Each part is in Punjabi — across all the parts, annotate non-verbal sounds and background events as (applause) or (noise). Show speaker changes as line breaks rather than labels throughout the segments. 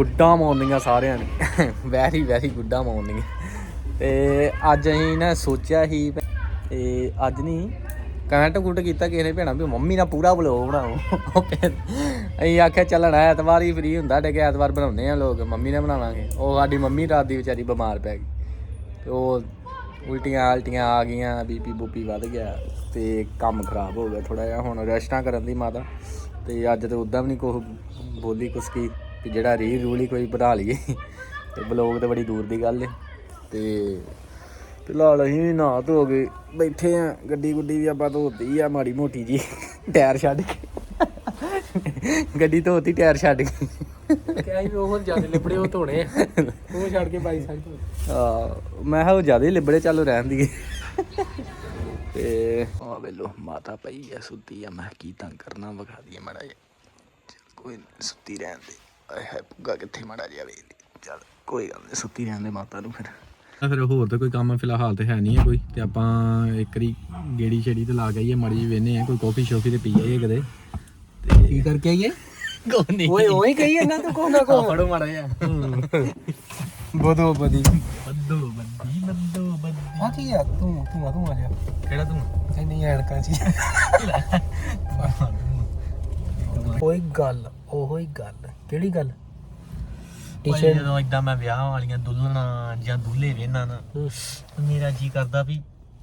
ਗੁੱਡਾ ਮਾਰਨਿੰਗਾਂ ਸਾਰਿਆਂ ਨੇ। ਵੈਰੀ ਵੈਰੀ ਗੁੱਡਾ ਮਾਰਨਿੰਗ ਤੇ ਅੱਜ ਅਸੀਂ ਨਾ ਸੋਚਿਆ ਸੀ ਤੇ ਅੱਜ ਨਹੀਂ ਕਮੈਂਟ ਕੁੱਟ ਕੀਤਾ ਕਿਸੇ ਨੇ ਭੈਣਾ ਵੀ ਮੰਮੀ ਨਾਲ ਪੂਰਾ ਵਲੋਗ ਬਣਾਓ। ਅਸੀਂ ਆਖਿਆ ਚੱਲਣਾ ਐਤਵਾਰ ਹੀ ਫ੍ਰੀ ਹੁੰਦਾ ਡੇ ਕਿ ਐਤਵਾਰ ਬਣਾਉਂਦੇ ਆ ਲੋਕ ਮੰਮੀ ਨੇ ਬਣਾਵਾਂਗੇ। ਉਹ ਸਾਡੀ ਮੰਮੀ ਰਾਤ ਦੀ ਵਿਚਾਰੀ ਬਿਮਾਰ ਪੈ ਗਈ। ਤੇ ਉਹ ਉਲਟੀਆਂ ਆਲਟੀਆਂ ਆ ਗਈਆਂ, ਬੀਪੀ ਬੂਪੀ ਵੱਧ ਗਿਆ ਤੇ ਕੰਮ ਖਰਾਬ ਹੋ ਗਿਆ ਥੋੜਾ ਜਿਹਾ, ਹੁਣ ਰੈਸਟਾਂ ਕਰਨ ਦੀ ਮਾਤਾ। ਤੇ ਅੱਜ ਤੇ ਉਦਾਂ ਵੀ ਨਹੀਂ ਕੁਛ ਬੋਲੀ ਕੁਛ ਕੀ। ਵੀ ਜਿਹੜਾ ਰੀ ਰੂਲ ਹੀ ਕੋਈ ਬਣਾ ਲਈਏ। ਤੇ ਬਲੌਗ ਤੇ ਬੜੀ ਦੂਰ ਦੀ ਗੱਲ ਹੈ ਤੇ ਫਿਲਹਾਲ ਅਸੀਂ ਵੀ ਨਹਾ ਧੋ ਕੇ ਬੈਠੇ ਆ। ਗੱਡੀ ਗੁੱਡੀ ਵੀ ਆਪਾਂ ਧੋਤੀ ਆ ਮਾੜੀ ਮੋਟੀ ਜੀ। ਟਾਇਰ ਛੱਡ ਕੇ। ਗੱਡੀ ਧੋਤੀ ਟਾਇਰ ਛੱਡ ਕੇ।
ਕਿਹਾ ਵੀ ਉਹ ਜ਼ਿਆਦਾ ਲਿਬੜੇ ਉਹ ਧੋਣੇ ਉਹ ਛੱਡ ਕੇ ਬਾਈ ਸਾਈਡ
ਆ ਮੈਂ ਕਿਹਾ ਉਹ ਜ਼ਿਆਦਾ ਹੀ ਲਿਬੜੇ ਚੱਲ ਰਹਿਣ ਦੀ ਤੇ ਆ ਵੇਲੋ ਮਾਤਾ ਪਈ ਆ ਸੁੱਤੀ ਆ। ਮੈਂ ਕੀ ਤੰਗ ਕਰਨਾ ਵਿਖਾ ਦਈਏ ਮੜਾ ਕੋਈ ਨੀ, ਸੁੱਤੀ ਰਹਿਣ ਦੇ। ਆਏ ਹੈ ਪੁੱਗਾ ਕਿੱਥੇ ਮੜਾ ਵੇਖ ਲਈ ਚੱਲ ਕੋਈ ਗੱਲ ਨਹੀਂ ਸੁੱਤੀ ਰਹਿਣ ਦੇ ਮਾਤਾ ਨੂੰ ਫਿਰ।
ਫਿਰ ਹੋਰ ਤਾਂ ਕੋਈ ਕੰਮ ਫਿਲਹਾਲ ਤੇ ਹੈ ਨਹੀਂ ਹੈ ਕੋਈ। ਤੇ ਆਪਾਂ ਇੱਕ ਵਾਰੀ ਗੇੜੀ ਛੇੜੀ ਤੇ ਲਾ ਕੇ ਆਈਏ ਮਾੜੀ ਵੇਨੇ ਆ ਕੋਈ ਕਾਫੀ ਸ਼ੋਫੀ ਤੇ ਪੀ ਆਈਏ ਕਦੇ ਤੇ ਕੀ ਕਰਕੇ ਆਈਏ?
ਕੋਈ ਨਹੀਂ।
ਓਏ ਓਏ ਕਹੀ ਇਹਨਾਂ ਤੂੰ ਕੋ ਨਾ
ਆ ਫੜੋ ਮੜਾ ਜਿਹਾ।
ਬਦੋ ਬਦੀ।
ਬੱਦੋ ਬੱਦੀ ਬੱਦੋ ਬੱਦੀ।
ਆ ਕੀ ਆ? ਤੂੰ ਤੂੰ ਆ ਤੂੰ ਆ ਜਾ।
ਕਿਹੜਾ ਤੂੰ?
ਨਹੀਂ ਐਨਕਾਂ ਜੀ ਓਏ ਗੱਲ ਉਹੋ ਹੀ ਗੱਲ। ਕਿਹੜੀ ਗੱਲ?
ਓਏ ਜਦੋਂ ਇਦਾਂ ਮੈਂ ਵਿਆਹ ਵਾਲੀਆਂ ਦੁਲਹਨਾਂ ਜਾਂ ਦੁੱਲੇ ਵੇਨਾ ਨਾ ਮੇਰਾ ਜੀ ਕਰਦਾ ਵੀ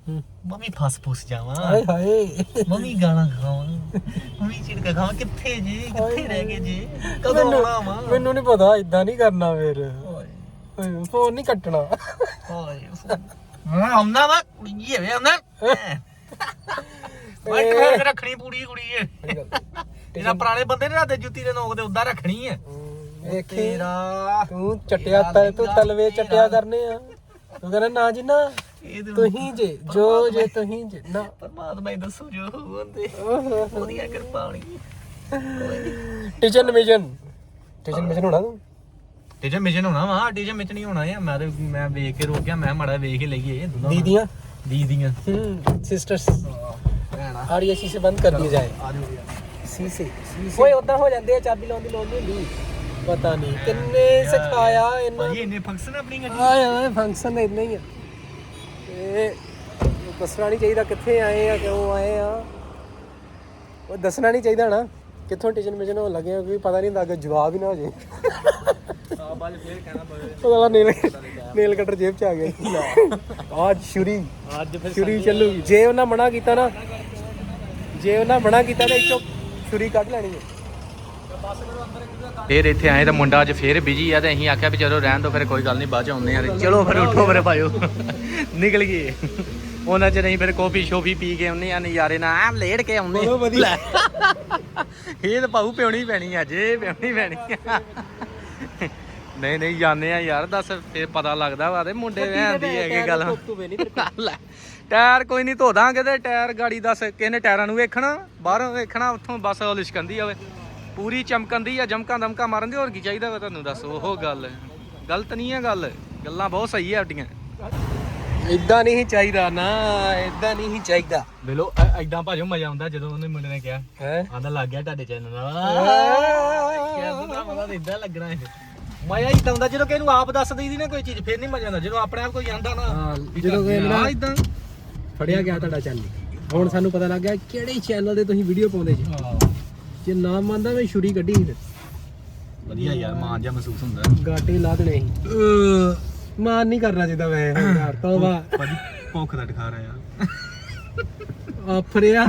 ਮੰਮੀ ਫਸ ਫੁਸ ਜਾਵਾਂ।
ਹਾਏ ਹਾਏ।
ਮੰਮੀ ਗਾਲਾਂ ਖਾਵਾਂ। ਮੰਮੀ ਚਿੜਕਾ ਖਾਵਾਂ। ਕਿੱਥੇ ਜੇ? ਕਿੱਥੇ ਰਹਿ ਗਏ ਜੇ? ਕਦੋਂ ਆਉਣਾ ਵਾ?
ਮੈਨੂੰ ਨਹੀਂ ਪਤਾ ਇਦਾਂ ਨਹੀਂ ਕਰਨਾ ਫਿਰ। ਫੋਨ ਨਹੀਂ ਕੱਟਣਾ।
ਓਏ ਮੈਂ ਆਉਂਦਾ ਵਾ ਕੁੜੀ ਵੇ ਆਉਂਦਾ। ਮੈਂ ਕਿਹਾ ਰੱਖਣੀ ਪੂਰੀ ਕੁੜੀ ਹੈ ਇਹਨਾਂ ਪੁਰਾਣੇ ਬੰਦੇ ਨੇ ਰਾਤੇ ਜੁੱਤੀ ਦੇ ਨੋਕ ਤੇ ਉਦਾਂ ਰੱਖਣੀ ਹੈ ਵੇਖੀ।
ਤੂੰ ਚਟਿਆ ਤੈ ਤੂੰ ਤਲਵੇ ਚਟਿਆ ਕਰਨੇ ਆ। ਤੂੰ ਕਹਿੰਦਾ ਨਾ ਜੀ ਨਾ। ਤੁਸੀਂ ਜੇ ਜੋ ਜੇ ਤੁਸੀਂ ਜੇ ਨਾ।
ਪਰਮਾਤਮਾ ਹੀ ਦੱਸੋ ਜੋ ਹੁੰਦੇ। ਉਹਦੀਆਂ ਕਿਰਪਾ ਹੋਣੀ
ਟੀਚਰ ਮਿਸ਼ਨ। ਟੀਚਰ ਮਿਸ਼ਨ ਹੋਣਾ ਤੂੰ?
ਟੀਚਰ ਮਿਸ਼ਨ ਹੋਣਾ ਵਾ ਟੀਚਰ ਮਿਚ ਨਹੀਂ ਹੋਣਾ ਆ। ਮੈਂ ਤੇ ਮੈਂ ਵੇਖ ਕੇ ਰੋਕਿਆ ਮੈਂ ਮਾੜਾ ਵੇਖ ਹੀ ਲਈਏ ਦੀਦੀਆਂ?
ਦੀਦੀਆਂ। ਸਿਸਟਰਸ
ਭੈਣਾ।
ਹਰ ਇਹ ਚੀਜ਼ ਬੰਦ ਕਰ ਦੀ ਜਾਏ।
ਆ ਜਾਓ।
शीशे ਓਏ ਉਦਾਂ ਹੋ ਜਾਂਦੇ ਆ ਚਾਬੀ ਲਾਉਣ ਦੀ ਲੋੜ ਨਹੀਂ ਹੁੰਦੀ। ਪਤਾ ਨਹੀਂ ਕਿੰਨੇ ਸਿਖਾਇਆ ਇਹਨਾਂ
ਭਾਜੀ ਇੰਨੇ ਫੰਕਸ਼ਨ ਆਪਣੀ ਗੱਡੀ
ਆਏ ਆਏ ਫੰਕਸ਼ਨ ਇਦਾਂ ਹੀ ਆ। ਇਹ ਦੱਸਣਾ ਨਹੀਂ ਚਾਹੀਦਾ ਕਿੱਥੇ ਆਏ ਆ ਕਿਉਂ ਆਏ ਆ। ਉਹ ਦੱਸਣਾ ਨਹੀਂ ਚਾਹੀਦਾ ਨਾ ਕਿੱਥੋਂ ਟੀਚਰ ਮਿਸ਼ਨ ਹੋਣ ਲੱਗੇ ਕਿਉਂਕਿ ਪਤਾ ਨਹੀਂ ਹੁੰਦਾ ਅੱਗੇ ਜਵਾਬ ਹੀ ਨਾ ਹੋ ਜੇ।
ਆ ਬਾਜ ਫੇਰ ਕਹਿਣਾ ਪਵੇ।
ਉਹਦਾ ਨੇਲ ਨੇਲ ਕਟਰ ਜੇਬ ਚ ਆ ਗਿਆ। ਅੱਜ ਛੁਰੀ
ਅੱਜ ਫਿਰ
ਛੁਰੀ ਚੱਲੂਗੀ। ਜੇ ਉਹਨਾਂ ਮਨਾ ਕੀਤਾ ਨਾ ਜੇ ਉਹਨਾਂ ਮਨਾ ਕੀਤਾ ਤਾਂ ਇੱਥੋਂ ਛੁਰੀ ਕੱਢ ਲੈਣੀ ਹੈ।
ਫੇਰ ਇੱਥੇ ਆਏ ਤਾਂ ਮੁੰਡਾ ਅੱਜ ਫੇਰ ਬਿਜ਼ੀ ਆ ਤੇ ਅਸੀਂ ਆਖਿਆ ਵੀ ਚਲੋ ਰਹਿਣ ਦੋ ਫਿਰ ਕੋਈ ਗੱਲ ਨਹੀਂ ਬਾਅਦ ਚ ਆਉਂਦੇ ਆ ਚਲੋ ਫਿਰ ਉੱਠੋ ਮੇਰੇ ਭਾਈਓ। (laughs) ਨਿਕਲ ਗਏ ਉਹਨਾਂ ਚ ਨਹੀਂ ਫਿਰ ਕਾਫੀ ਸ਼ੋਫੀ ਪੀ ਕੇ ਆਉਂਦੇ ਆ ਨਜ਼ਾਰੇ ਨਾਲ। ਆ ਲੇੜ ਕੇ ਆਉਂਦੇ
ਚਲੋ ਵਧੀਆ।
ਲੈ। ਇਹ ਤਾਂ ਪਾਉ ਪਿਉਣੀ ਪੈਣੀ ਆ ਜੇ ਪਿਉਣੀ ਪੈਣੀ ਆ। ਨਹੀਂ ਨਹੀਂ ਜਾਂਦੇ ਆ ਯਾਰ ਦੱਸ ਫੇਰ ਪਤਾ ਲੱਗਦਾ ਵਾ ਤੇ ਮੁੰਡੇ ਰਹਿੰਦੀ ਹੈਗੀ ਗੱਲ। ਟਾਇਰ ਕੋਈ ਨਹੀਂ ਧੋ ਦਾਂਗੇ ਤੇ ਟਾਇਰ ਗਾੜੀ ਦੱਸ ਕਿਹਨੇ ਟਾਇਰਾਂ ਨੂੰ ਵੇਖਣਾ? ਬਾਹਰੋਂ ਵੇਖਣਾ ਉੱਥੋਂ ਬਸ ਉਹ ਲਿਸ਼ਕੰਦੀ ਆਵੇ। ਪੂਰੀ ਚਮਕੰਦੀ ਆ ਜਮਕਾਂ ਦਮਕਾਂ ਮਾਰਨ ਦੀ ਹੋਰ ਕੀ ਚਾਹੀਦਾ ਵਾ ਤੁਹਾਨੂੰ ਦੱਸ? ਉਹ ਗੱਲ। ਗਲਤ ਨਹੀਂ ਆ ਗੱਲ। ਗੱਲਾਂ ਬਹੁਤ ਸਹੀ ਆ ਸਾਡੀਆਂ
ਇਦਾਂ ਨਹੀਂ ਚਾਹੀਦਾ ਨਾ ਇਦਾਂ ਨਹੀਂ ਚਾਹੀਦਾ।
ਵੇਲੋ ਐਦਾਂ ਭਾਜੋ ਮਜ਼ਾ ਆਉਂਦਾ ਜਦੋਂ ਉਹਨੇ ਮੁੰਡੇ ਨੇ ਕਿਹਾ।
ਹੈ?
ਆਂਦਾ ਲੱਗ ਗਿਆ ਤੁਹਾਡੇ ਚੈਨਲ ਨਾਲ ਕਿਹਾ ਮਜ਼ਾ ਇਦਾਂ ਲੱਗਣਾ ਇਹ। ਮਜ਼ਾ ਇਦਾਂ ਹੁੰਦਾ ਜਦੋਂ ਕਿਸੇ ਨੂੰ ਆਪ ਦੱਸ ਦਈਦੀ ਨਾ ਕੋਈ ਚੀਜ਼ ਫੇਰ ਨਹੀਂ ਮਜ਼ਾ ਆਉਂਦਾ। ਜਦੋਂ ਆਪਣੇ ਆਪ ਕੋਈ ਆਂਦਾ ਨਾ।
ਹਾਂ, ਜਦੋਂ ਕੋਈ ਨਾ-
ਇਦਾਂ
ਫੜਿਆ ਗਿਆ ਤੁਹਾਡਾ ਚੈਨਲ ਹੁਣ ਸਾਨੂੰ ਪਤਾ ਲੱਗ ਗਿਆ ਕਿਹੜੇ ਚੈਨਲ ਤੇ ਤੁਸੀਂ ਵੀਡੀਓ ਪਾਉਂਦੇ ਜੀ। ਜੇ ਨਾਮ ਮੰਨਦਾ ਮੈਂ ਛੁਰੀ ਕੱਢੀ ਸੀ ਤੇ।
ਵਧੀਆ ਯਾਰ ਮਾਂ ਜਿਹਾ ਮਹਿਸੂਸ ਹੁੰਦਾ।
ਗਾਟੇ ਲਾ ਦੇਣੇ ਸੀ। ਮਾਨ ਨਹੀਂ ਕਰਨਾ ਚਾਹੀਦਾ ਵੈ ਹੰਕਾਰ ਤੋਂ ਵਾ
ਭਾਜੀ ਭੁੱਖ ਦਾ ਟਖਾ ਰਿਹਾ
ਆਫਰਿਆ।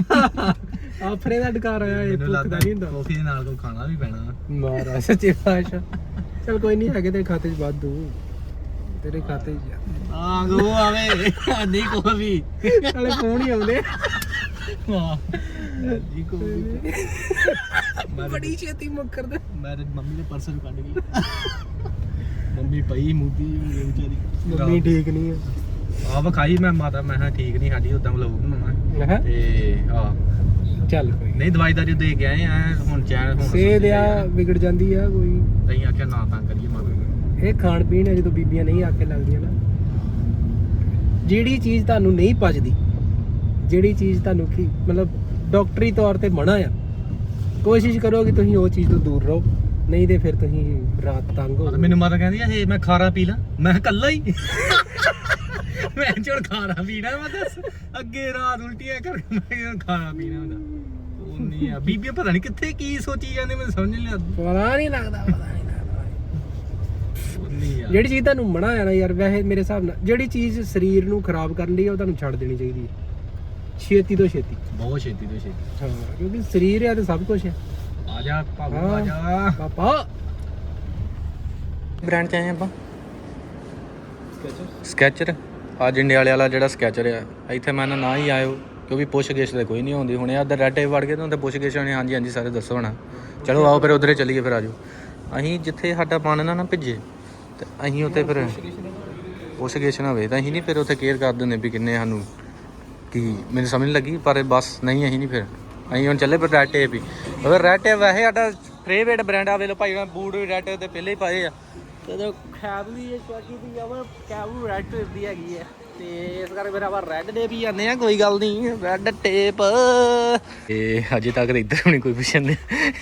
ਆਫਰੇ ਦਾ ਡਕਾਰ ਆਇਆ ਇਹ ਭੁੱਖ ਦਾ ਨਹੀਂ ਹੁੰਦਾ।
ਕਾਫੀ ਦੇ ਨਾਲ ਕੋਈ ਖਾਣਾ ਵੀ ਪੈਣਾ।
ਮਹਾਰਾਜ ਸੱਚੇ ਪਾਤਸ਼ਾਹ। ਚਲ ਕੋਈ ਨਹੀਂ ਹੈਗੇ ਤੇਰੇ ਖਾਤੇ 'ਚ ਵਾਧੂ। ਤੇਰੇ ਖਾਤੇ 'ਚ
ਆ। ਗੋ ਆਵੇ ਨਹੀਂ ਕੋਈ ਵੀ।
ਨਾਲੇ ਫੋਨ ਹੀ ਆਉਂਦੇ।
ਜੀ ਵੀ।
ਬੜੀ ਛੇਤੀ ਮੁੱਕਰਦਾ
ਮੈਂ ਤੇ ਮੰਮੀ ਦੇ ਪਰਸ ਨੂੰ ਕੱਢ ਗਈ। ਮੰਮੀ ਪਈ ਮੂਤੀ ਜਿਹੀ ਵਿਚਾਰੀ।
ਮੰਮੀ ਠੀਕ ਨਹੀਂ ਹੈ
ਆ ਵਿਖਾਈ ਮੈਂ ਮਾਤਾ ਮੈਂ ਕਿਹਾ ਠੀਕ ਨਹੀਂ ਸਾਡੀ ਉਦਾਂ ਵਲੋਗ ਬਣਾਉਣਾ।
ਹੈ
ਤੇ ਆ
ਚੱਲ ਕੋਈ
ਨਹੀਂ ਦਵਾਈ ਦਾਰੂ ਦੇ ਕੇ ਆਏ ਆ ਹੁਣ ਚੈਨ ਹੁਣ
ਆ ਵਿਗੜ ਜਾਂਦੀ ਆ ਕੋਈ।
ਤਈ ਆਖਿਆ ਨਾ ਤਾਂ ਕਰੀਏ ਮਾਤਾ।
ਇਹ ਖਾਣ ਪੀਣ ਹੈ ਜਦੋਂ ਬੀਬੀਆਂ ਨਹੀਂ ਆਕੇ ਲੱਗਦੀਆਂ ਨਾ। ਜਿਹੜੀ ਚੀਜ਼ ਤੁਹਾਨੂੰ ਨਹੀਂ ਪਚਦੀ ਜਿਹੜੀ ਚੀਜ਼ ਤੁਹਾਨੂੰ ਕੀ ਮਤਲਬ ਡਾਕਟਰੀ ਤੌਰ ਤੇ ਮਨਾ ਆ ਕੋਸ਼ਿਸ਼ ਕਰੋ ਕਿ ਤੁਸੀਂ ਉਹ ਚੀਜ਼ ਤੋਂ ਦੂਰ ਰਹੋ ਨਹੀਂ ਤੇ ਫਿਰ ਤੁਸੀਂ ਰਾਤ ਤੰਗ ਹੋ
ਮੈਨੂੰ ਮਾਤਾ ਕਹਿੰਦੀ ਇਹ ਮੈਂ ਖਾਰਾ ਪੀ ਲਾਂ। ਮੈਂ ਕਿਹਾ ਕੱਲਾ ਹੀ? ਮੈਂ ਚੋਂ ਖਾਰਾ ਪੀਣਾ ਮੈਂ ਦੱਸ। ਅੱਗੇ ਰਾਤ ਉਲਟੀਆਂ ਕਰ ਮੈਂ ਖਾਰਾ ਪੀਣਾ ਹੁੰਦਾ ਉਹ ਨਹੀਂ ਆ। ਬੀਬੀ ਪਤਾ ਨਹੀਂ ਕਿੱਥੇ ਕੀ ਸੋਚੀ ਜਾਂਦੇ ਮੈਨੂੰ ਸਮਝ ਨਹੀਂ ਲੱਗਦੀ।
ਪਤਾ ਨਹੀਂ ਲੱਗਦਾ ਪਤਾ ਨਹੀਂ ਲੱਗਦਾ
ਉਹ ਨਹੀਂ ਆ
ਜਿਹੜੀ ਚੀਜ਼ ਤੁਹਾਨੂੰ ਮਨਾ ਆ ਨਾ ਯਾਰ ਵੈਸੇ ਮੇਰੇ ਹਿਸਾਬ ਨਾਲ ਜਿਹੜੀ ਚੀਜ਼ ਸਰੀਰ ਨੂੰ ਖਰਾਬ ਕਰਨ ਲਈ ਉਹ ਤੁਹਾਨੂੰ ਛੱਡ ਦੇਣੀ ਚਾਹੀਦੀ ਹੈ। ਛੇਤੀ ਤੋਂ ਛੇਤੀ।
ਬਹੁਤ ਛੇਤੀ ਤੋਂ ਛੇਤੀ।
ਹਾਂ ਕਿਉਂਕਿ ਸਰੀਰ ਆ ਤੇ ਸਭ ਕੁਝ ਹੈ
ਆ ਜਾ
ਹਾਂ।
ਆ ਜਾ।
ਪਾਪਾ।
ਬ੍ਰਾਂਡ ਚ ਆਏ ਆਪਾਂ? ਸਕੈਚਰ ਆ ਜੰਡਿਆਲੇ ਵਾਲਾ ਜਿਹੜਾ ਸਕੈਚਰ ਆ। ਇੱਥੇ ਮੈਂ ਨਾ ਹੀ ਆਇਓ ਕਿਉਂਕਿ ਪੁੱਛ ਗਿੱਛ ਤੇ ਕੋਈ ਨਹੀਂ ਹੁੰਦੀ ਹੁਣੇ ਆਦਰ ਰੈਡ ਟੇਪ ਵੜ ਕੇ ਤਾਂ ਉੱਥੇ ਪੁੱਛ ਗਿੱਛ ਹੋਣੀ ਹਾਂਜੀ ਹਾਂਜੀ ਸਾਰੇ ਦੱਸੋ ਹਣਾ ਚਲੋ ਆਓ ਫਿਰ ਉਧਰੇ ਚੱਲੀਏ ਫਿਰ ਆਜੋ ਅਸੀਂ ਜਿੱਥੇ ਸਾਡਾ ਪਾਣ ਨਾ ਨਾ ਭਿੱਜੇ। ਤੇ ਅਸੀਂ ਉੱਥੇ ਫਿਰ ਪੁੱਛ ਗਿੱਛ ਨਾ ਹੋਵੇ ਤਾਂ ਅਸੀਂ ਨਹੀਂ ਫਿਰ ਉੱਥੇ ਕੇਅਰ ਕਰ ਦਿੰਦੇ ਵੀ ਕਿੰਨੇ ਸਾਨੂੰ ਕੀ ਮੈਨੂੰ ਸਮਝ ਨਹੀਂ ਲੱਗੀ ਪਰ ਬਸ ਨਹੀਂ ਅਸੀਂ ਨਹੀਂ ਫਿਰ। ਅਸੀਂ ਹੁਣ ਚੱਲੇ ਪਰ ਰੈਡ ਟੇਪ ਹੀ। ਅਗਰ ਰੈਡ ਟੇਪ ਵੈਸੇ ਸਾਡਾ ਫੇਵਰੇਟ ਬ੍ਰਾਂਡ ਆ ਵੇ ਲੋ ਭਾਈ ਉਹਨਾਂ ਬੂਟ ਵੀ ਰੈਡ ਟੇਪ ਤੇ ਪਹਿਲੇ ਹੀ ਪਾਏ ਆ। ਤੇ ਜੋ ਖੈਬ ਵੀ ਇਹ ਚਾਕੀ ਦੀ ਆ ਵਾ ਕੈਬ ਵੀ ਰੈਡ ਟੇਪ ਦੀ ਹੈਗੀ ਆ। ਤੇ ਇਸ ਕਰਕੇ ਫਿਰ ਆਪਾਂ ਰੈਡ ਟੇਪ ਹੀ ਜਾਂਦੇ ਆ ਕੋਈ ਗੱਲ ਨਹੀਂ ਰੈਡ ਟੇਪ ਤੇ ਅਜੇ ਤੱਕ ਇੱਧਰ ਵੀ ਨਹੀਂ ਕੋਈ ਪੁੱਛਣ ਦੇ।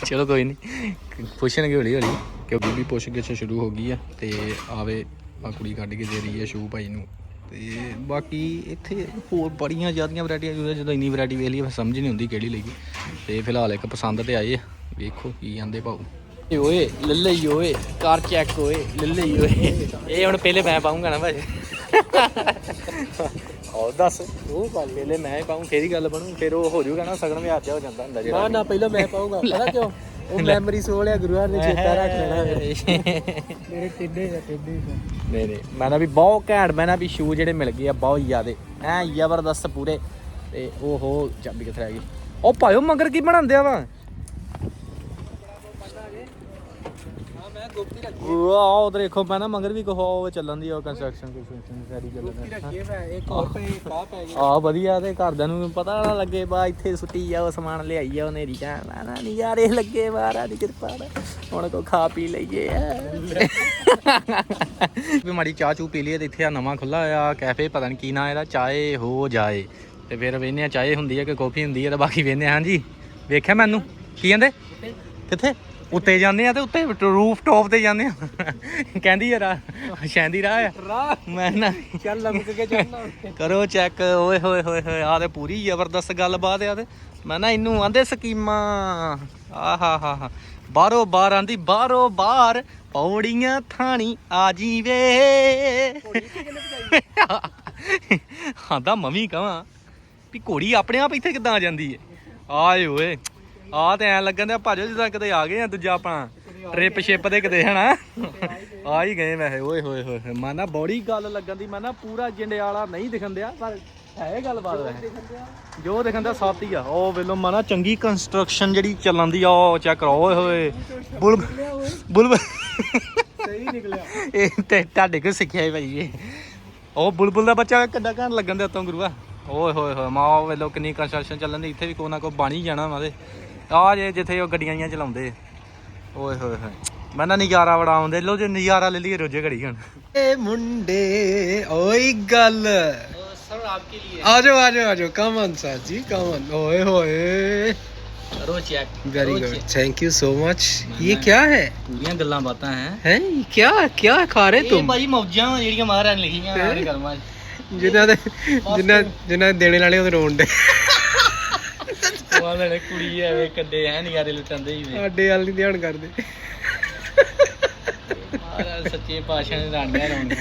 ਚਲੋ ਕੋਈ ਨਹੀਂ ਪੁੱਛਣਗੇ ਹੌਲੀ ਹੌਲੀ ਕਿਉਂਕਿ ਵੀ ਪੁੱਛ ਕੇ ਸ਼ੁਰੂ ਹੋ ਗਈ ਆ ਤੇ ਆਵੇ ਆ ਕੁੜੀ ਕੱਢ ਕੇ ਦੇ ਰਹੀ ਹੈ ਸ਼ੂ ਭਾਈ ਨੂੰ। ਤੇ ਬਾਕੀ ਇੱਥੇ ਹੋਰ ਬੜੀਆਂ ਜ਼ਿਆਦੀਆਂ ਵੈਰਾਈਟੀਆਂ ਜਦੋਂ ਜਦੋਂ ਇੰਨੀ ਵੈਰਾਈਟੀ ਵੇਖ ਲਈ ਫਿਰ ਸਮਝ ਨਹੀਂ ਹੁੰਦੀ ਕਿਹੜੀ ਲਈਏ। ਤੇ ਫਿਲਹਾਲ ਇੱਕ ਪਸੰਦ ਤੇ ਆਏ ਆ। ਵੇਖੋ ਕੀ ਜਾਂਦੇ ਭਾਉ ਏ ਓਏ ਲੱਲੇ ਈ ਓਏ ਕਾਰ ਚੈੱਕ ਓਏ ਲੱਲੇ ਈ ਓਏ। ਇਹ ਹੁਣ ਪਹਿਲੇ ਮੈਂ ਪਾਉਂਗਾ ਨਾ ਭਾਜੀ ਹੋਰ ਦੱਸ। ਉਹ ਪਾ ਪਹਿਲੇ ਮੈਂ ਪਾਉਂ ਫੇਰ ਹੀ ਗੱਲ ਬਣੂ ਫਿਰ ਉਹ ਹੋ ਜਾਊਗਾ ਨਾ ਸਗਨ ਵਿਆਹ ਚ ਹੋ ਜਾਂਦਾ ਹੁੰਦਾ ਜਿਹੜਾ।
ਨਾ ਨਾ ਪਹਿਲਾਂ ਮੈਂ ਪਾਉਂਗਾ ਪਤਾ ਕਿਉਂ? ਉਹ ਮੈਮਰੀ ਸੋਲ ਹੈ ਗੁਰੂ ਹਰ ਨੇ ਚੇਤਾ ਰੱਖ ਲੈਣਾ। ਮੇਰੇ ਟਿੱਡੇ ਆ ਟਿੱਡੇ
ਨਹੀਂ ਨਹੀਂ ਮੈਂ ਨਾ ਵੀ ਬਹੁਤ ਘੈਂਟ ਮੈਂ ਨਾ ਵੀ ਸ਼ੂ ਜਿਹੜੇ ਮਿਲ ਗਏ ਆ ਬਹੁਤ ਜ਼ਿਆਦੇ। ਐ ਜ਼ਬਰਦਸਤ ਪੂਰੇ। ਤੇ ਓਹੋ ਚਾਬੀ ਕਿੱਥੇ ਰਹਿ ਗਈ ਉਹ ਭਾਇਓ ਮਗਰ ਕੀ ਬਣਾਉਂਦੇ ਆ ਵਾ?
ਮੈਂ ਗੁਪਤੀ ਰੱਖੀ
ਵਾਹ ਦੇਖੋ ਮੈਂ ਨਾ ਮਗਰ ਵੀ ਕੋ ਉਹ ਚੱਲਣ ਦੀ ਉਹ ਕੰਸਟਰਕਸ਼ਨ ਕੰਸਟਰਕਸ਼ਨ ਸਾਰੀ
ਗੁਪਤੀ
ਚੱਲਣ
ਰੱਖੀ ਮੈਂ ਇੱਕ ਹੋਰ ਪੇ ਪਾ ਪੈ ਗਿਆ
ਆ ਵਧੀਆ ਤੇ ਘਰਦਿਆਂ ਨੂੰ ਪਤਾ ਨਾ ਲੱਗੇ ਬਾ ਇੱਥੇ ਸੁੱਟੀ ਜਾਓ ਸਮਾਨ ਲਿਆਈ ਜਾਓ ਨੇਰੀ ਜਾਣ ਨਾ ਨਾ ਨਜ਼ਾਰੇ ਲੱਗੇ ਮਹਾਰਾਜ ਦੀ ਕਿਰਪਾ ਨਾਲ। ਹੁਣ ਕੋ ਖਾ ਪੀ ਲਈਏ। ਵੀ ਮਾੜੀ ਚਾਹ ਚੂ ਪੀ ਲਈਏ ਤੇ ਇੱਥੇ ਆ ਨਵਾਂ ਖੁੱਲਾ ਆ ਕੈਫੇ ਪਤਾ ਨਹੀਂ ਕੀ ਨਾਂ ਇਹਦਾ ਚਾਏ ਹੋ ਜਾਏ। ਤੇ ਫਿਰ ਵੇਖਨੇ ਆ ਚਾਏ ਹੁੰਦੀ ਹੈ ਕਿ ਕਾਫੀ ਹੁੰਦੀ ਹੈ ਤੇ ਬਾਕੀ ਵੇਖਨੇ ਆ ਹਾਂਜੀ। ਵੇਖਿਆ ਮੈਨੂੰ? ਕੀ ਕਹਿੰਦੇ? ਕਿੱਥੇ? ਉੱਤੇ ਜਾਂਦੇ ਆ ਤੇ ਉੱਤੇ ਰੂਫ ਟੌਪ ਤੇ ਜਾਂਦੇ ਆ। ਕਹਿੰਦੀ ਯਾਰ ਸ਼ੈਂਦੀ ਰਾਹ ਆ। ਮੈਂ ਨਾ
ਚੱਲ ਲੰਮਕ ਕੇ ਚੱਲਣਾ
ਕਰੋ ਚੈੱਕ ਓਏ ਹੋਏ ਹੋਏ ਹੋਏ ਆ ਤੇ ਪੂਰੀ ਜ਼ਬਰਦਸਤ ਗੱਲਬਾਤ ਆ ਤੇ। ਮੈਂ ਨਾ ਇਹਨੂੰ ਆਂਦੇ ਸਕੀਮਾਂ। ਆਹਾ ਹਾ ਹਾ। ਬਾਹਰੋਂ ਬਾਹਰ ਆਂਦੀ ਬਾਹਰੋਂ ਬਾਹਰ ਪੌੜੀਆਂ ਥਾਣੀ ਆ ਜੀਵੇ। ਆਂਦਾ ਮਮੀ ਕਹਾਂ ਵੀ ਘੋੜੀ ਆਪਣੇ ਆਪ ਇੱਥੇ ਕਿੱਦਾਂ ਆ ਜਾਂਦੀ ਏ? ਆਏ ਓਏ ਆ ਤੇ ਐ ਲੱਗਣ ਦਿਆ ਭਾਜੋ ਜਿੱਦਾਂ ਕਿਤੇ ਆ ਗਏ ਆ ਦੂਜਾ ਆਪਾਂ ਟ੍ਰਿਪ ਸ਼ਿਪ ਦੇ ਕਿਤੇ ਹਨਾ? ਆ ਹੀ ਗਏ ਵੈਸੇ ਓਏ ਹੋਏ ਹੋਏ ਹੋਏ। ਮੈਂ ਨਾ ਬੜੀ ਗੱਲ ਲੱਗਣ ਦੀ ਮੈਂ ਨਾ ਪੂਰਾ ਜੰਡਿਆਲਾ ਨਹੀਂ ਦਿਖਣ ਦਿਆ ਪਰ ਹੈ ਗੱਲਬਾਤ ਵੈਸੇ। ਜੋ ਦਿਖਣ ਦਾ ਸੱਤ ਹੀ ਆ। ਉਹ ਵੇਲੋ ਮਾਨਾ ਚੰਗੀ ਕੰਸਟਰਕਸ਼ਨ ਜਿਹੜੀ ਚੱਲਣ ਦੀ ਆ ਉਹ ਚੈੱਕ ਕਰੋ ਓਏ ਹੋਏ। ਬੁਲ ਬੁਲ
ਸਹੀ ਨਿਕਲਿਆ।
ਇਹ ਤੇ ਤੁਹਾਡੇ ਕੋਲ ਸਿੱਖਿਆ ਹੈ ਭਾਈ ਇਹ। ਉਹ ਬੁਲਬੁਲ ਦਾ ਬੱਚਾ ਕਿੱਦਾਂ ਘਣ ਲੱਗਣ ਦੇ ਉਤੋਂ ਗੁਰੂਆ। ਓਏ ਹੋਏ ਹੋਏ ਮਾਂ ਉਹ ਵੇਲੋ ਕਿੰਨੀ ਕੰਸਟਰਕਸ਼ਨ ਚੱਲਣ ਦੀ ਇੱਥੇ ਵੀ ਕੋਈ ਨਾ ਕੋਈ ਬਣ ਹੀ ਜਾਣਾ ਤੇ। ਆ ਜੇ ਜਿੱਥੇ ਉਹ ਗੱਡੀਆਂ ਜੀਆਂ ਚਲਾਉਂਦੇ ਓਏ ਹੋਏ ਹੋਏ ਮੈਂ ਨਾ ਨਜ਼ਾਰਾ ਬੜਾ ਆਉਂਦੇ ਲੋ ਜੇ ਨਜ਼ਾਰਾ ਲੈ ਲਈਏ ਰੋਜੇ ਘੜੀ ਹੁਣ
ਏ ਮੁੰਡੇ ਓਏ ਗੱਲ
ਸਰ ਆਪਕੇ ਲਈ
ਆ ਜਾਓ ਆ ਜਾਓ ਆ ਜਾਓ ਕਮ ਔਨ ਸਰ ਜੀ ਕਮ ਔਨ ਓਏ ਹੋਏ
ਰੋ check
very good thank you so much ये क्या है
ਪੂਰੀਆਂ ਗੱਲਾਂ ਬਾਤਾਂ ਹੈ
हैं ये क्या क्या खा रहे
ਇਹ
तुम
ਭਾਈ ਮੌਜਾਂ ਵਾਂ ਜਿਹੜੀਆਂ ਮਹਾਰਾਜ ਨੇ ਲਿਖੀਆਂ ਆਪਣੇ ਕਰਮਾਂ 'ਚ
ਜਿਨ੍ਹਾਂ ਦੇ ਜਿਨ੍ਹਾਂ ਜਿਨ੍ਹਾਂ ਦੇ ਦੇਣੇ ਵਾਲੇ ਉਹਦੇ ਰੋਣ ਦੇ
ਉਹਨਾਂ ਨੇ ਕੁੜੀ ਐਵੇਂ ਕੱਢੇ ਐ ਨਜ਼ਾਰੇ ਲੁੱਟਣਦੇ ਹੀ ਵੇ
ਸਾਡੇ ਵੱਲ ਨਹੀਂ ਧਿਆਨ ਕਰਦੇ
ਮਹਾਰਾਜ ਸੱਚੇ ਪਾਤਸ਼ਾਹ ਨੇ ਰਾਣੀਆਂ ਰੌਣੀਆਂ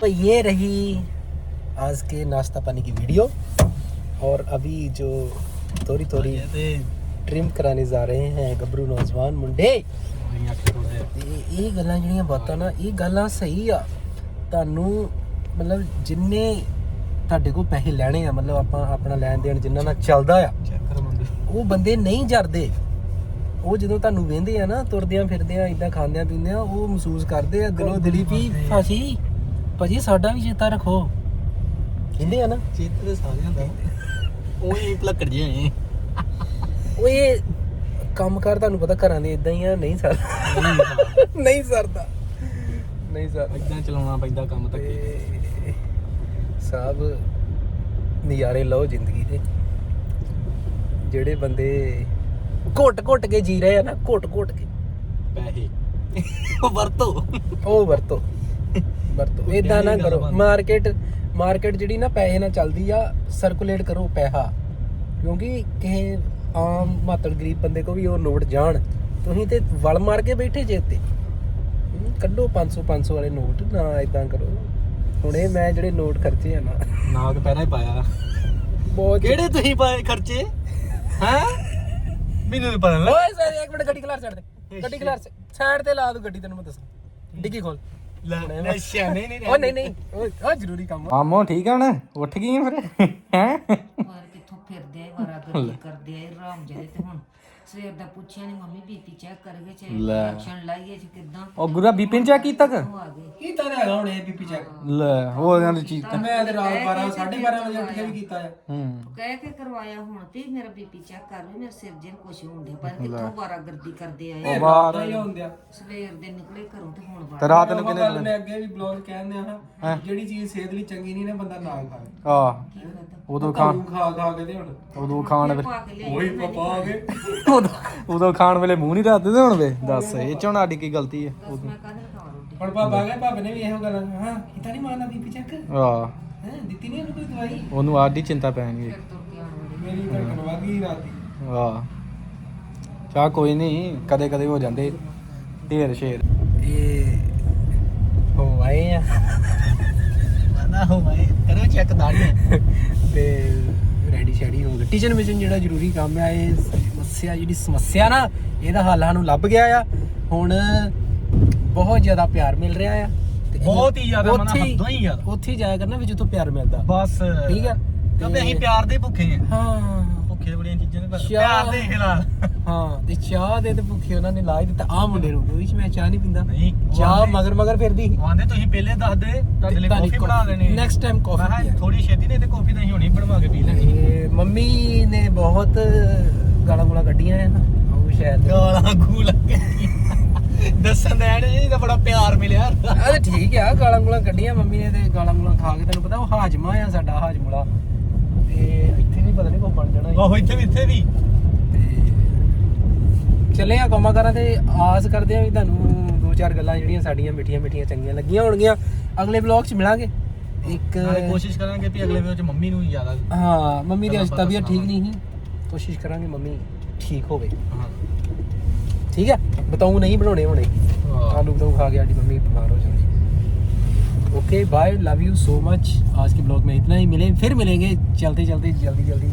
तो ये रही आज के नाश्ता पानी की वीडियो और अभी जो थोड़ी थोड़ी
ਤੇ
ट्रिम कराने जा रहे हैं गबरू नौजवान मुंडे ਇਹ ਇਹ ਗੱਲਾਂ ਜਿਹੜੀਆਂ ਬਾਤਾਂ ਨਾ ਇਹ ਗੱਲਾਂ ਸਹੀ ਆ ਤੁਹਾਨੂੰ ਮਤਲਬ ਜਿੰਨੇ ਤੁਹਾਡੇ ਕੋਲ ਪੈਸੇ ਲੈਣੇ ਆ ਮਤਲਬ ਆਪਾਂ ਆਪਣਾ ਲੈਣ ਦੇਣ ਜਿੰਨਾ ਨਾਲ ਚੱਲਦਾ ਆ ਉਹ ਬੰਦੇ ਨਹੀਂ ਜਰਦੇ। ਉਹ ਜਦੋਂ ਤੁਹਾਨੂੰ ਵੇਂਦੇ ਆ ਨਾ ਤੁਰਦਿਆਂ ਫਿਰਦਿਆਂ ਇਦਾਂ ਖਾਂਦਿਆਂ ਪੀਂਦਿਆਂ ਉਹ ਮਹਿਸੂਸ ਕਰਦੇ ਆ ਦਿਲੋਂ ਦਿਲੀ ਵੀ ਫਾਸੀ ਭਾਜੀ ਸਾਡਾ ਵੀ ਚੇਤਾ ਰੱਖੋ। ਕਹਿੰਦੇ ਆ ਨਾ।
ਚਿੱਤ ਦੇ ਸਾਰਿਆਂ ਦਾ। ਉਹ ਹੀ ਭਲੱਕੜ ਜੇ
ਉਹ ਇਹ ਕੰਮ ਕਰ ਤੁਹਾਨੂੰ ਪਤਾ ਘਰਾਂ ਦੇ ਇਦਾਂ ਹੀ ਆ ਨਹੀਂ ਸਰਦਾ ਨਹੀਂ ਸਰਦਾ। ਨਹੀਂ ਸਰਦਾ
ਇਦਾਂ ਚਲਾਉਣਾ ਪੈਂਦਾ ਕੰਮ ਤੱਕ
ਤੇ ਸਭ ਨਜ਼ਾਰੇ ਲਓ ਜ਼ਿੰਦਗੀ ਦੇ। ਜਿਹੜੇ ਬੰਦੇ ਘੁੱਟ ਘੁੱਟ ਕੇ ਜੀ ਰਹੇ ਆ ਨਾ ਘੁੱਟ ਘੁੱਟ ਕੇ।
ਪੈਸੇ। ਉਹ ਵਰਤੋ।
ਉਹ ਵਰਤੋ। ਵਰਤੋ। ਇਦਾਂ ਨਾ ਕਰੋ। ਮਾਰਕੀਟ ਮਾਰਕੀਟ ਜਿਹੜੀ ਨਾ ਪੈਸੇ ਨਾਲ ਚੱਲਦੀ ਆ ਸਰਕੂਲੇਟ ਕਰੋ ਪੈਸਾ। ਕਿਉਂਕਿ ਕਿਸੇ ਆਮ ਮਾਤੜ ਗਰੀਬ ਬੰਦੇ ਕੋ ਵੀ ਉਹ ਨੋਟ ਜਾਣ। ਤੁਸੀਂ ਤੇ ਵਲ ਮਾਰ ਕੇ ਬੈਠੇ ਜੇ ਤੇ ਕੱਢੋ 500 500 ਵਾਲੇ ਨੋਟ। ਨਾ ਇਦਾਂ ਕਰੋ। ਹੁਣੇ ਮੈਂ ਜਿਹੜੇ ਨੋਟ ਖਰਚੇ ਆ ਨਾ।
ਨਾਗ ਪਹਿਲਾਂ ਹੀ ਪਾਇਆ।
ਬਹੁਤ
ਕਿਹੜੇ ਤੁਸੀਂ ਪਾਏ ਖਰਚੇ? ਹੈ? ਮੈਨੂੰ ਨਹੀਂ ਪਤਾ
ਓਏ ਸਰ ਇੱਕ ਮਿੰਟ ਗੱਡੀ ਖਲਾਰ ਛੱਡ ਦੇ। ਗੱਡੀ ਖਲਾਰ ਸਾਈਡ ਤੇ ਲਾ ਦੂ ਗੱਡੀ ਤੈਨੂੰ ਮੈਂ ਦੱਸਾਂ। ਡਿੱਗੀ ਖੋਲ।
ਲੈ ਅੱਛਾ ਨਹੀਂ ਨਹੀਂ
ਓ ਨਹੀਂ ਨਹੀਂ ਓ ਓ ਜ਼ਰੂਰੀ ਕੰਮ ਆ।
ਆਮੋ ਠੀਕ ਆ ਹੁਣ? ਉੱਠ ਗਈ ਫਿਰ? ਹੈ?
ਵਾਰ ਕਿੱਥੋਂ ਫਿਰਦੇ ਆ ਵਾਰਾ ਗੱਡੀ ਕਰਦੇ ਆ ਰਾਮ ਜਦੇ ਤੇ ਹੁਣ। ਸਵੇਰ ਦਾ ਪੁੱਛਿਆ ਨਹੀਂ ਮੰਮੀ ਬੀਪੀ ਚੈੱਕ ਕਰਗੇ ਚਾਹੇ
ਲੈ।
ਇੰਜੈਕਸ਼ਨ ਲਾਈਏ ਚ ਕਿਦਾਂ?
ਉਹ ਗੁਰਾ ਬੀਪਿਨ ਚੈੱਕ ਕੀਤਾ ਕਿ
ਉਹ ਆ ਗਏ।
ਕੀ ਤਾਂ ਹੈਗਾ ਹੁਣ ਇਹ ਬੀਪੀ ਚੈੱਕ
ਲੈ ਉਹ ਇਹਨਾਂ ਦੀ ਚੀਜ਼ ਤਾਂ
ਮੈਂ ਤੇ ਰਾਤ 12 12:30 ਵਜੇ ਉੱਠ ਕੇ ਵੀ ਕੀਤਾ ਆ।
ਹੂੰ।
ਕਹਿ ਕੇ ਕਰਵਾਇਆ ਹੁਣ ਤੇ ਮੇਰਾ ਬੀਪੀ ਚੈੱਕ ਕਰ ਲਈ ਮੇਰਾ ਸਿਰ ਜੇ ਕੁਛ ਡਿਆ ਪਰ ਕਿੱਥੋਂ ਵਾਰਾ ਗਰਦੀ ਕਰਦੇ ਆਏ
ਉਹ ਬਾਹਰ
ਹੀ ਹੁੰਦਿਆ
ਸਵੇਰ ਦੇ ਨਿਕਲੇ ਘਰੋਂ ਤੇ ਹੁਣ
ਤੇ
ਵਾਰਾ
ਰਾਤ ਨੂੰ ਕਿਨੇ
ਗੱਲ ਮੈਂ ਅੱਗੇ ਵੀ ਬਲੌਗ ਕਹਿੰਦੇ ਆ ਜਿਹੜੀ ਚੀਜ਼ ਸਿਹਤ ਲਈ ਚੰਗੀ ਨਹੀਂ ਨਾ ਬੰਦਾ ਨਾ ਖਾਵੇ।
ਆ ਉਦੋਂ ਖਾਣ
ਤੂੰ ਖਾ ਖਾ ਕੇ ਤੇ ਹੁਣ।
ਉਦੋਂ ਖਾਣ ਵੇਲੇ
ਪਾ ਕੇ ਲਿਆਈ
ਉਹੀ ਪਪਾ ਆ ਗਏ
ਉਦੋਂ- ਉਦੋਂ ਖਾਣ ਵੇਲੇ ਮੂੰਹ ਨਹੀਂ ਰੱਖਦੇ ਹੁਣ ਵੇ ਦੱਸ ਇਹ ਚ ਹੁਣ ਸਾਡੀ ਕੀ ਗਲਤੀ ਹੈ
ਹੁਣ ਪਾਪਾ ਗਏ ਨੇ ਵੀ ਇਹੋ ਗੱਲ ਹਾਂ ਕੀਤਾ ਨਹੀਂ ਮਾਰਨਾ ਬੀਪੀ ਚੈੱਕ?
ਆ
ਹੈ ਦਿੱਤੀ ਨਹੀਂ ਉਹਨੂੰ ਕੋਈ ਦਵਾਈ?
ਉਹਨੂੰ ਆਡੀ ਚਿੰਤਾ ਪੈਣੀ
ਫਿਰ ਤੁਰ ਕੇ ਆਉਣ ਵਾਲੀ।
ਮੇਰੀ ਧੜਕਣ ਵਗ ਗਈ ਰਾਤੀ
ਆ ਚਾ ਕੋਈ ਨਹੀਂ ਕਦੇ ਕਦੇ ਹੋ ਜਾਂਦੇ। ਢੇਰ ਸ਼ੇਰ।
ਇਹ ਹੋ ਆਏ ਆ।
ਨਾ ਹੋ ਮੈਂ ਕਰੋ ਚੈੱਕ ਦਾੜੀ
ਤੇ ਰੈਡੀ ਸ਼ੈਡੀ ਹੋ ਗਏ। ਟੀਚਰ ਮਿਸ਼ਨ ਜਿਹੜਾ ਜ਼ਰੂਰੀ ਕੰਮ ਆ ਇਹ ਸਮੱਸਿਆ ਜਿਹੜੀ ਸਮੱਸਿਆ ਨਾ ਇਹਦਾ ਹੱਲ ਸਾਨੂੰ ਲੱਭ ਗਿਆ ਆ। ਹੁਣ ਬਹੁਤ ਜ਼ਿਆਦਾ ਪਿਆਰ ਮਿਲ ਰਿਹਾ ਆ। ਤੇ
ਬਹੁਤ ਹੀ ਜ਼ਿਆਦਾ,
ਹੀ-
ਹੱਦੋਂ ਹੀ ਜ਼ਿਆਦਾ।
ਉੱਥੇ ਹੀ ਜਾਇਆ ਕਰਨਾ ਵੀ ਜਿੱਥੋਂ ਪਿਆਰ ਮਿਲਦਾ।
ਬਸ।
ਠੀਕ ਆ?
ਕਿਉਂਕਿ ਅਸੀਂ ਪਿਆਰ ਦੇ ਭੁੱਖੇ ਆ।
ਹਾਂ।
ਭੁੱਖੇ ਬੜੀਆਂ ਚੀਜ਼ਾਂ ਨੇ ਪਰ ਪਿਆਰ ਦੇ ਖਿਲਾਫ
ਹਾਂ ਤੇ ਚਾਹ ਦੇ ਤੇ ਭੁੱਖੇ ਉਹਨਾਂ ਨੇ ਲਾ ਦਿੱਤਾ। ਆ ਮੁੰਡੇ ਨੂੰ ਕੋਈ ਮੈਂ ਚਾਹ ਨਹੀਂ ਪੀਂਦਾ।
ਨਹੀਂ
ਚਾਹ ਮਗਰ ਮਗਰ ਫਿਰਦੀ
ਆਂਦੇ ਤੁਸੀਂ ਪਹਿਲੇ ਦੱਸ ਦੇ ਤੁਹਾਡੇ ਲਈ ਕਾਫੀ ਬਣਾ ਲੈਣੀ
ਨੈਕਸਟ ਟਾਈਮ ਕਾਫੀ
ਥੋੜੀ ਛੇਤੀ ਨਹੀਂ ਤੇ ਕਾਫੀ ਤਾਂ ਅਸੀਂ ਹੁਣੀ ਬਣਵਾ ਕੇ ਪੀ ਲੈਣੀ
ਮੰਮੀ ਨੇ ਬਹੁਤ ਗਾਲਾਂ ਗੁਲਾਂ ਕੱਢੀਆਂ ਆ ਉਹ ਸ਼ਾਇਦ
ਗਾਲਾਂ ਗੂ ਲੱਗੇ ਦੱਸਣ ਦਾ ਨਹੀਂ ਤਾਂ ਬੜਾ ਪਿਆਰ ਮਿਲਿਆ।
ਤੇ ਠੀਕ ਆ ਗਾਲਾਂ ਗੁਲਾਂ ਕੱਢੀਆਂ ਮੰਮੀ ਨੇ ਤੇ ਗਾਲਾਂ ਗੁਲਾਂ ਖਾ ਕੇ ਤੈਨੂੰ ਪਤਾ ਉਹ ਹਾਜਮਾ ਆ ਸਾਡਾ ਹਾਜਮੁਲਾ। ਤੇ ਇੱਥੇ ਵੀ ਪਤਾ ਨਹੀਂ ਕੋ ਬਣ ਜਾਣਾ
ਆਹੋ ਇੱਥੇ ਵੀ ਇੱਥੇ ਵੀ।
ਚੱਲੇ ਆ ਕੰਮਾਂ ਕਰਾਂ ਤੇ ਆਸ ਕਰਦੇ ਆ ਵੀ ਤੁਹਾਨੂੰ ਦੋ ਚਾਰ ਗੱਲਾਂ ਜਿਹੜੀਆਂ ਸਾਡੀਆਂ ਮਿੱਠੀਆਂ ਮਿੱਠੀਆਂ ਚੰਗੀਆਂ ਲੱਗੀਆਂ ਹੋਣਗੀਆਂ। ਅਗਲੇ ਵਲੌਗ 'ਚ ਮਿਲਾਂਗੇ। ਇੱਕ
ਕੋਸ਼ਿਸ਼ ਕਰਾਂਗੇ ਵੀ ਅਗਲੇ ਵੀਡੀਓ 'ਚ ਮੰਮੀ ਨੂੰ ਜ਼ਿਆਦਾ
ਹਾਂ ਮੰਮੀ ਦੀ ਅੱਜ
ਗੱਲਾਂ
ਤਬੀਅਤ ਠੀਕ ਨਹੀਂ ਸੀ। ਕੋਸ਼ਿਸ਼ ਕਰਾਂਗੇ ਮੰਮੀ ਠੀਕ ਹੋਵੇ
ਹਾਂ
ਠੀਕ ਹੈ ਬਤਾਉ ਨਹੀਂ ਬਣਾਉਣੇ ਹੋਣੇ आलू बताऊ खा के आटी मम्मी बीमार हो जाएंगी okay bye love you so much आज के ब्लॉग में इतना ही मिले फिर मिलेंगे चलते चलते जल्दी जल्दी